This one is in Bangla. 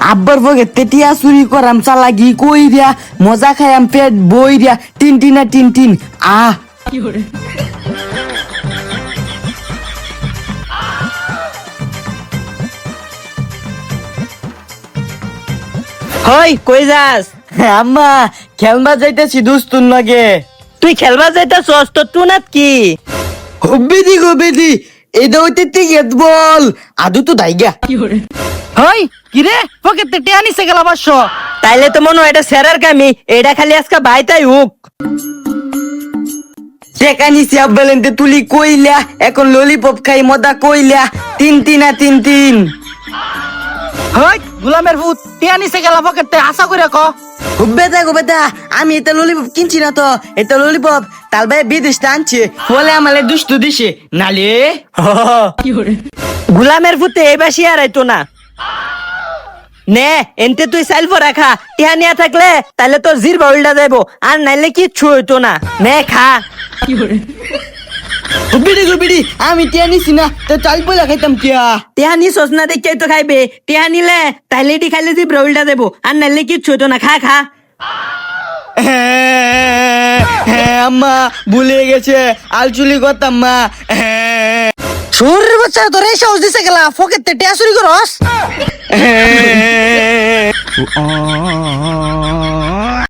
আব্বার বগে তেটিয়া চুরি করাম চালাগি কই রিয়া মজা খাইয়াম পেট বই রিয়া টিন টিনা টিন টিন। আহ! হই কই যাস? আম্মা খেলবা যাইতেছি দুস্তুন লগে। তুই খেলবা যাইতাছস তো টুনাত কি? হব্বিদি গবেদি এটা হইতে টিকেট বল আদু তো দাইগা। হই কিরে পকেটে টেয়া নিছে গেল অবশ্য তাইলে তো মনে হয় এটা সেরার কামি এটা খালি আজকে বাইতাই হুক। সেখানি সিয়াব বেলেন্তে তুলি কইলা এখন ললিপপ খাই মদা কইলা তিন তিনা তিন তিন। হই গুলামের ভূত টেয়া নিছে গেল পকেটে আশা করে ক। বেদা গো বেদা আমি এটা ললিপপ কিনছি না তো এটা ললিপপ তাল ভাই বিদেশ আনছে বলে আমালে দুষ্টু দিছে নালে? গুলামের ফুতে এই বাসি আর না। নে এনতে তুই সাইল রাখা টিহা নিয়া থাকলে তাহলে তোর জির বাউলটা দেবো আর নাইলে কিচ্ছু হইতো না। নে খা। বিড়ি গো বিড়ি। আমি টিয়া নিছি না। তো চাল পয়লা খাইতাম টিয়া। নি সসনা দেখে তো খাইবে। টিহা নিলে তাইলে টি খাইলে জির বাউলটা দেবো আর নাইলে কিচ্ছু হইতো না। খা খা। হ্যাঁ আম্মা ভুলে গেছে। আলচুলি করতাম মা সুর বাচ্চা তোর এই সাহস দিছে গেলা। পকেটে টেয়া চুরি করস হ্যাঁ